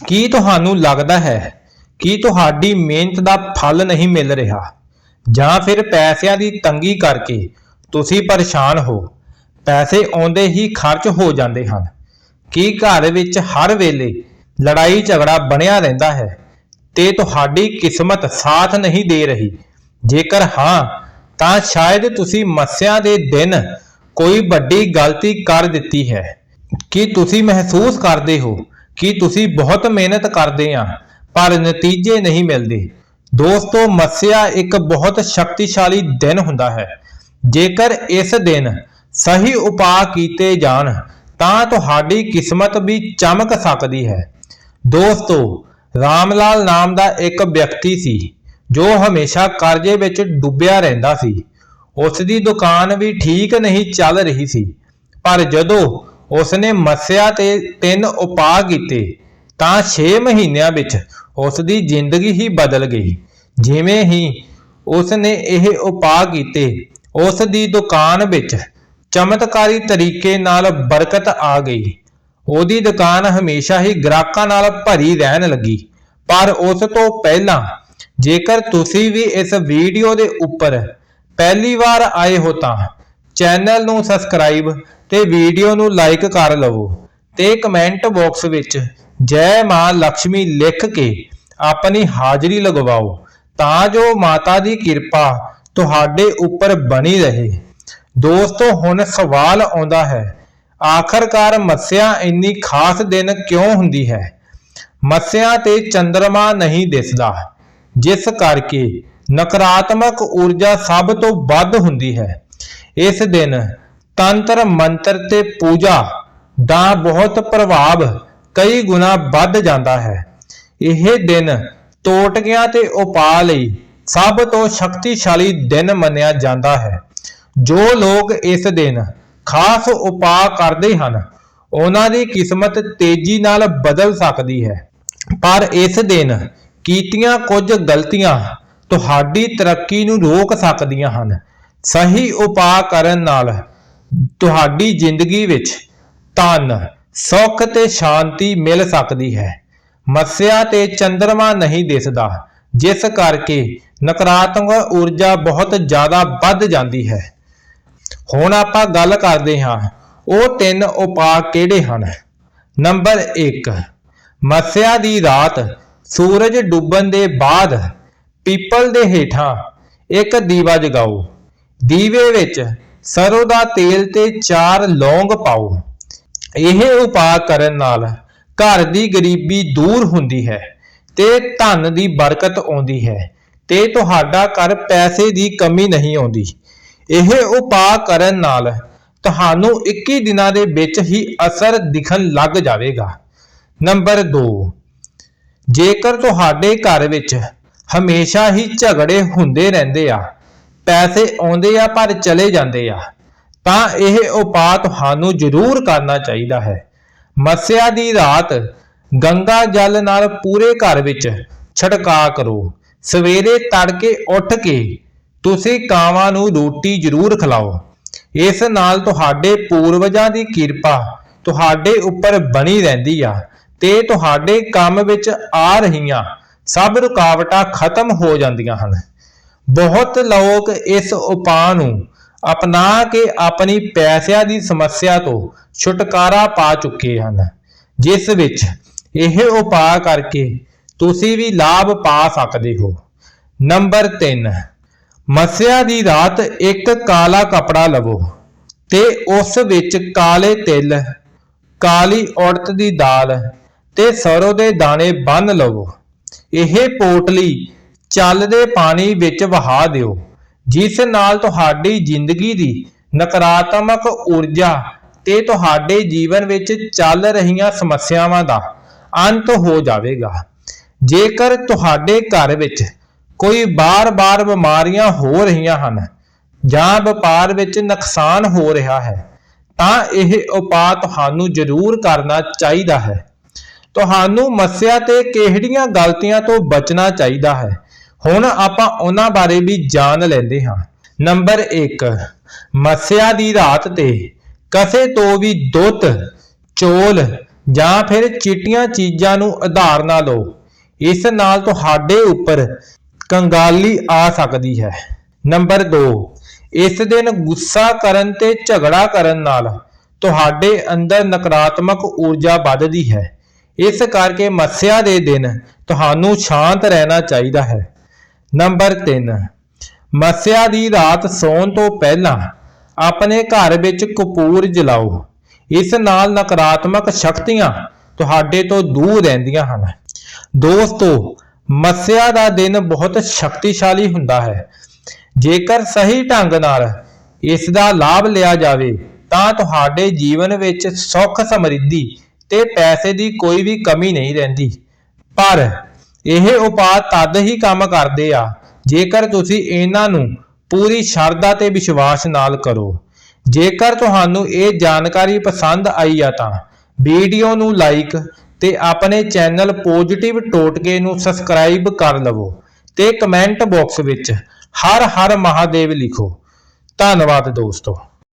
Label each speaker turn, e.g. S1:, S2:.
S1: ਕੀ ਤੁਹਾਨੂੰ ਲੱਗਦਾ ਹੈ ਕਿ ਤੁਹਾਡੀ ਮਿਹਨਤ ਦਾ ਫਲ ਨਹੀਂ ਮਿਲ ਰਿਹਾ? ਜਾਂ ਫਿਰ ਪੈਸਿਆਂ ਦੀ ਤੰਗੀ ਕਰਕੇ ਤੁਸੀਂ ਪਰੇਸ਼ਾਨ ਹੋ, ਪੈਸੇ ਆਉਂਦੇ ਹੀ ਖਰਚ ਹੋ ਜਾਂਦੇ ਹਨ। ਕੀ ਘਰ ਵਿੱਚ ਹਰ ਵੇਲੇ ਲੜਾਈ ਝਗੜਾ ਬਣਿਆ ਰਹਿੰਦਾ ਹੈ ਤੇ ਤੁਹਾਡੀ ਕਿਸਮਤ ਸਾਥ ਨਹੀਂ ਦੇ ਰਹੀ? ਜੇਕਰ ਹਾਂ, ਤਾਂ ਸ਼ਾਇਦ ਤੁਸੀਂ ਮੱਸਿਆ ਦੇ ਦਿਨ ਕੋਈ ਵੱਡੀ ਗਲਤੀ ਕਰ ਦਿੱਤੀ ਹੈ। ਕੀ ਤੁਸੀਂ ਮਹਿਸੂਸ ਕਰਦੇ ਹੋ ਕਿ ਤੁਸੀਂ ਬਹੁਤ ਮਿਹਨਤ ਕਰਦੇ ਆ, ਪਰ ਨਤੀਜੇ ਨਹੀਂ ਮਿਲਦੇ। ਦੋਸਤੋ, ਮੱਸਿਆ ਇੱਕ ਬਹੁਤ ਸ਼ਕਤੀਸ਼ਾਲੀ ਦਿਨ ਹੁੰਦਾ ਹੈ। ਜੇਕਰ ਇਸ ਦਿਨ ਸਹੀ ਉਪਾਅ ਕੀਤੇ ਜਾਣ, ਤਾਂ ਤੁਹਾਡੀ ਕਿਸਮਤ ਵੀ ਚਮਕ ਸਕਦੀ ਹੈ। ਦੋਸਤੋ, ਰਾਮਲਾਲ ਨਾਮ ਦਾ ਇੱਕ ਵਿਅਕਤੀ ਸੀ, ਜੋ ਹਮੇਸ਼ਾ ਕਰਜ਼ੇ ਵਿੱਚ ਡੁੱਬਿਆ ਰਹਿੰਦਾ ਸੀ। ਉਸ ਦੀ ਦੁਕਾਨ ਵੀ ਠੀਕ ਨਹੀਂ ਚੱਲ ਰਹੀ ਸੀ, ਪਰ ਜਦੋਂ ਉਸਨੇ ਮੱਸਿਆ ਤੇ ਤਿੰਨ ਉਪਾਅ ਕੀਤੇ। ਤਾਂ 6 ਮਹੀਨਿਆਂ ਵਿੱਚ ਉਸ ਦੀ ਜ਼ਿੰਦਗੀ ਹੀ ਬਦਲ ਗਈ। ਜਿਵੇਂ ਹੀ ਉਸਨੇ ਇਹ ਉਪਾਅ ਕੀਤੇ ਉਸ ਦੀ ਦੁਕਾਨ ਵਿੱਚ ਚਮਤਕਾਰੀ ਤਰੀਕੇ ਨਾਲ ਬਰਕਤ ਆ ਗਈ। ਉਹਦੀ ਦੁਕਾਨ ਹਮੇਸ਼ਾ ਹੀ ਗ੍ਰਾਹਕਾਂ ਨਾਲ ਭਰੀ ਰਹਿਣ ਲੱਗੀ। ਪਰ ਉਸ ਤੋਂ ਪਹਿਲਾਂ, ਜੇਕਰ ਤੁਸੀਂ ਵੀ ਇਸ ਵੀਡੀਓ ਦੇ ਉੱਪਰ ਪਹਿਲੀ ਵਾਰ ਆਏ ਹੋ ਤਾਂ ਚੈਨਲ ਨੂੰ ਸਬਸਕ੍ਰਾਈਬ ਤੇ ਵੀਡੀਓ ਨੂੰ ਲਾਈਕ ਕਰ ਲਵੋ ਤੇ ਕਮੈਂਟ ਬਾਕਸ ਵਿੱਚ ਜੈ ਮਾਂ ਲక్ష్ਮੀ ਲਿਖ ਕੇ ਆਪਣੀ ਹਾਜ਼ਰੀ ਲਗਵਾਓ ਤਾਂ ਜੋ ਮਾਤਾ ਦੀ ਕਿਰਪਾ ਤੁਹਾਡੇ ਉੱਪਰ ਬਣੀ ਰਹੇ। ਦੋਸਤੋ, ਹੁਣ ਸਵਾਲ ਆਉਂਦਾ ਹੈ, ਆਖਰਕਾਰ ਮੱਸਿਆ ਇੰਨੀ ਖਾਸ ਦਿਨ ਕਿਉਂ ਹੁੰਦੀ ਹੈ? ਮੱਸਿਆ ਤੇ ਚੰਦਰਮਾ ਨਹੀਂ ਦਿਸਦਾ, ਜਿਸ ਕਰਕੇ ਨਕਾਰਾਤਮਕ ਊਰਜਾ ਸਭ ਤੋਂ ਵੱਧ ਹੁੰਦੀ ਹੈ। ਇਸ ਦਿਨ ਤੰਤਰ ਮੰਤਰ ਤੇ ਪੂਜਾ ਦਾ ਬਹੁਤ ਪ੍ਰਭਾਵ ਕਈ ਗੁਣਾ ਵੱਧ ਜਾਂਦਾ ਹੈ। ਇਹ ਦਿਨ ਟੋਟਕਿਆਂ ਤੇ ਉਪਾਅ ਲਈ ਸਭ ਤੋਂ ਸ਼ਕਤੀਸ਼ਾਲੀ ਦਿਨ ਮੰਨਿਆ ਜਾਂਦਾ ਹੈ। ਜੋ ਲੋਕ ਇਸ ਦਿਨ ਖਾਸ ਉਪਾਅ ਕਰਦੇ ਹਨ, ਉਹਨਾਂ ਦੀ ਕਿਸਮਤ ਤੇਜ਼ੀ ਨਾਲ ਬਦਲ ਸਕਦੀ ਹੈ। ਪਰ ਇਸ ਦਿਨ ਕੀਤੀਆਂ ਕੁਝ ਗਲਤੀਆਂ ਤੁਹਾਡੀ ਤਰੱਕੀ ਨੂੰ ਰੋਕ ਸਕਦੀਆਂ ਹਨ। ਸਹੀ ਉਪਾਅ ਕਰਨ ਨਾਲ ਤੁਹਾਡੀ ਜ਼ਿੰਦਗੀ ਵਿੱਚ ਧਨ, ਸੁੱਖ ਤੇ ਸ਼ਾਂਤੀ ਮਿਲ ਸਕਦੀ ਹੈ। ਮੱਸਿਆ ਤੇ ਚੰ드ਰਮਾ ਨਹੀਂ ਦਿਸਦਾ, ਜਿਸ ਕਰਕੇ ਨਕਾਰਾਤਮਕ ਊਰਜਾ ਬਹੁਤ ਜ਼ਿਆਦਾ ਵੱਧ ਜਾਂਦੀ ਹੈ। ਹੁਣ ਆਪਾਂ ਗੱਲ ਕਰਦੇ ਹਾਂ, ਉਹ ਤਿੰਨ ਉਪਾਅ ਕਿਹੜੇ ਹਨ? ਨੰਬਰ 1 ਮੱਸਿਆ ਦੀ ਰਾਤ ਸੂਰਜ ਡੁੱਬਣ ਦੇ ਬਾਅਦ ਪੀਪਲ ਦੇ ਹੇਠਾਂ ਇੱਕ ਦੀਵਾ ਜਗਾਓ। ਦੀਵੇ ਵਿੱਚ ਸਰੋਂ ਦਾ ਤੇਲ ਤੇ ਚਾਰ ਲੌਂਗ ਪਾਓ। ਇਹ ਉਪਾਅ ਕਰਨ ਨਾਲ ਘਰ ਦੀ ਗਰੀਬੀ ਦੂਰ ਹੁੰਦੀ ਹੈ ਤੇ ਧਨ ਦੀ ਬਰਕਤ ਆਉਂਦੀ ਹੈ ਤੇ ਤੁਹਾਡਾ ਘਰ ਪੈਸੇ ਦੀ ਕਮੀ ਨਹੀਂ ਆਉਂਦੀ। ਇਹ ਉਪਾਅ ਕਰਨ ਨਾਲ ਤੁਹਾਨੂੰ 21 ਦਿਨਾਂ ਦੇ ਵਿੱਚ ਹੀ ਅਸਰ ਦਿਖਣ ਲੱਗ ਜਾਵੇਗਾ। ਨੰਬਰ 2 ਜੇਕਰ ਤੁਹਾਡੇ ਘਰ ਵਿੱਚ ਹਮੇਸ਼ਾ ਹੀ ਝਗੜੇ ਹੁੰਦੇ ਰਹਿੰਦੇ ਆ ਪੈਸੇ ਆਉਂਦੇ ਆ ਪਰ ਚਲੇ ਜਾਂਦੇ ਆ। ਤਾਂ ਇਹ ਉਪਾਅ ਤੁਹਾਨੂੰ ਜ਼ਰੂਰ ਕਰਨਾ ਚਾਹੀਦਾ ਹੈ। ਮੱਸਿਆ ਦੀ ਰਾਤ ਗੰਗਾ ਜਲ ਨਾਲ ਪੂਰੇ ਘਰ ਵਿੱਚ ਛੜਕਾ ਕਰੋ। ਸਵੇਰੇ ਤੜਕੇ ਉੱਠ ਕੇ ਤੁਸੀਂ ਕਾਵਾਂ ਨੂੰ ਰੋਟੀ ਜ਼ਰੂਰ ਖਿਲਾਓ। ਇਸ ਨਾਲ ਤੁਹਾਡੇ ਪੂਰਵਜਾਂ ਦੀ ਕਿਰਪਾ ਤੁਹਾਡੇ ਉੱਪਰ ਬਣੀ ਰਹਿੰਦੀ ਆ ਤੇ ਤੁਹਾਡੇ ਕੰਮ ਵਿੱਚ ਆ ਰਹੀਆਂ ਸਭ ਰੁਕਾਵਟਾਂ ਖਤਮ ਹੋ ਜਾਂਦੀਆਂ ਹਨ। ਬਹੁਤ ਲੋਕ ਇਸ ਉਪਾਅ ਨੂੰ ਅਪਣਾ ਕੇ ਆਪਣੀ ਪੈਸਿਆਂ ਦੀ ਸਮੱਸਿਆ ਤੋਂ ਛੁਟਕਾਰਾ ਪਾ ਚੁੱਕੇ ਹਨ, ਜਿਸ ਵਿੱਚ ਇਹ ਉਪਾਅ ਕਰਕੇ ਤੁਸੀਂ ਵੀ ਲਾਭ ਪਾ ਸਕਦੇ ਹੋ। ਨੰਬਰ 3 ਮੱਸਿਆ ਦੀ ਰਾਤ ਇੱਕ ਕਾਲਾ ਕਪੜਾ ਲਵੋ ਤੇ ਉਸ ਵਿੱਚ ਕਾਲੇ ਤਿਲ, ਕਾਲੀ ਉੜਦ ਦੀ ਦਾਲ ਤੇ ਸਰੋਂ ਦੇ ਦਾਣੇ ਬੰਨ ਲਵੋ। ਇਹ ਪੋਟਲੀ ਚੱਲਦੇ ਪਾਣੀ ਵਿੱਚ ਵਹਾ ਦਿਓ, ਜਿਸ ਨਾਲ ਤੁਹਾਡੀ ਜ਼ਿੰਦਗੀ ਦੀ ਨਕਾਰਾਤਮਕ ਊਰਜਾ ਤੇ ਤੁਹਾਡੇ ਜੀਵਨ ਵਿੱਚ ਚੱਲ ਰਹੀਆਂ ਸਮੱਸਿਆਵਾਂ ਦਾ ਅੰਤ ਹੋ ਜਾਵੇਗਾ। ਜੇਕਰ ਤੁਹਾਡੇ ਘਰ ਵਿੱਚ ਕੋਈ ਬਾਰ-ਬਾਰ ਬਿਮਾਰੀਆਂ ਹੋ ਰਹੀਆਂ ਹਨ ਜਾਂ ਵਪਾਰ ਵਿੱਚ ਨੁਕਸਾਨ ਹੋ ਰਿਹਾ ਹੈ, ਤਾਂ ਇਹ ਉਪਾਅ ਤੁਹਾਨੂੰ ਜ਼ਰੂਰ ਕਰਨਾ ਚਾਹੀਦਾ ਹੈ। ਤੁਹਾਨੂੰ ਮੱਸਿਆ ਤੇ ਕਿਹੜੀਆਂ ਗਲਤੀਆਂ ਤੋਂ ਬਚਣਾ ਚਾਹੀਦਾ ਹੈ? ਹੁਣ ਆਪਾਂ ਉਹਨਾਂ ਬਾਰੇ ਵੀ ਜਾਣ ਲੈਂਦੇ ਹਾਂ। ਨੰਬਰ 1 ਮੱਸਿਆ ਦੀ ਰਾਤ ਤੇ ਕਸੇ ਤੋਂ ਵੀ ਦੁੱਧ, ਚੋਲ ਜਾਂ ਫਿਰ ਚਿੱਟੀਆਂ ਚੀਜ਼ਾਂ ਨੂੰ ਆਧਾਰ ਨਾ ਲਓ। ਇਸ ਨਾਲ ਤੁਹਾਡੇ ਉੱਪਰ ਕੰਗਾਲੀ ਆ ਸਕਦੀ ਹੈ। ਨੰਬਰ 2 ਇਸ ਦਿਨ ਗੁੱਸਾ ਕਰਨ ਤੇ ਝਗੜਾ ਕਰਨ ਨਾਲ ਤੁਹਾਡੇ ਅੰਦਰ ਨਕਾਰਾਤਮਕ ਊਰਜਾ ਵੱਧਦੀ ਹੈ। ਇਸ ਕਰਕੇ ਮੱਸਿਆ ਦੇ ਦਿਨ ਤੁਹਾਨੂੰ ਸ਼ਾਂਤ ਰਹਿਣਾ ਚਾਹੀਦਾ ਹੈ। ਨੰਬਰ 3 ਮੱਸਿਆ ਦੀ ਰਾਤ ਸੌਣ ਤੋਂ ਪਹਿਲਾਂ ਆਪਣੇ ਘਰ ਵਿੱਚ ਕਪੂਰ ਜਲਾਓ। ਇਸ ਨਾਲ ਨਕਾਰਾਤਮਕ ਸ਼ਕਤੀਆਂ ਤੁਹਾਡੇ ਤੋਂ ਦੂਰ ਰਹਿੰਦੀਆਂ ਹਨ। ਦੋਸਤੋ, ਮੱਸਿਆ ਦਾ ਦਿਨ ਬਹੁਤ ਸ਼ਕਤੀਸ਼ਾਲੀ ਹੁੰਦਾ ਹੈ। ਜੇਕਰ ਸਹੀ ਢੰਗ ਨਾਲ ਇਸ ਦਾ ਲਾਭ ਲਿਆ ਜਾਵੇ, ਤਾਂ ਤੁਹਾਡੇ ਜੀਵਨ ਵਿੱਚ ਸੁੱਖ ਸਮਰਿੱਧੀ ਤੇ ਪੈਸੇ ਦੀ ਕੋਈ ਵੀ ਕਮੀ ਨਹੀਂ ਰਹਿੰਦੀ। ਪਰ ਇਹ ਉਪਾਅ ਤਦ ਹੀ ਕੰਮ ਕਰਦੇ ਆ, ਜੇਕਰ ਤੁਸੀਂ ਇਹਨਾਂ ਨੂੰ ਪੂਰੀ ਸ਼ਰਧਾ ਤੇ ਵਿਸ਼ਵਾਸ ਨਾਲ ਕਰੋ। ਜੇਕਰ ਤੁਹਾਨੂੰ ਇਹ ਜਾਣਕਾਰੀ ਪਸੰਦ ਆਈ ਆ ਤਾਂ ਵੀਡੀਓ ਨੂੰ ਲਾਈਕ ਤੇ ਆਪਣੇ ਚੈਨਲ ਪੋਜੀਟਿਵ ਟੋਟਕੇ ਨੂੰ ਸਬਸਕ੍ਰਾਈਬ ਕਰ ਲਵੋ ਤੇ ਕਮੈਂਟ ਬਾਕਸ ਵਿੱਚ ਹਰ ਹਰ ਮਹਾਦੇਵ ਲਿਖੋ। ਧੰਨਵਾਦ ਦੋਸਤੋ।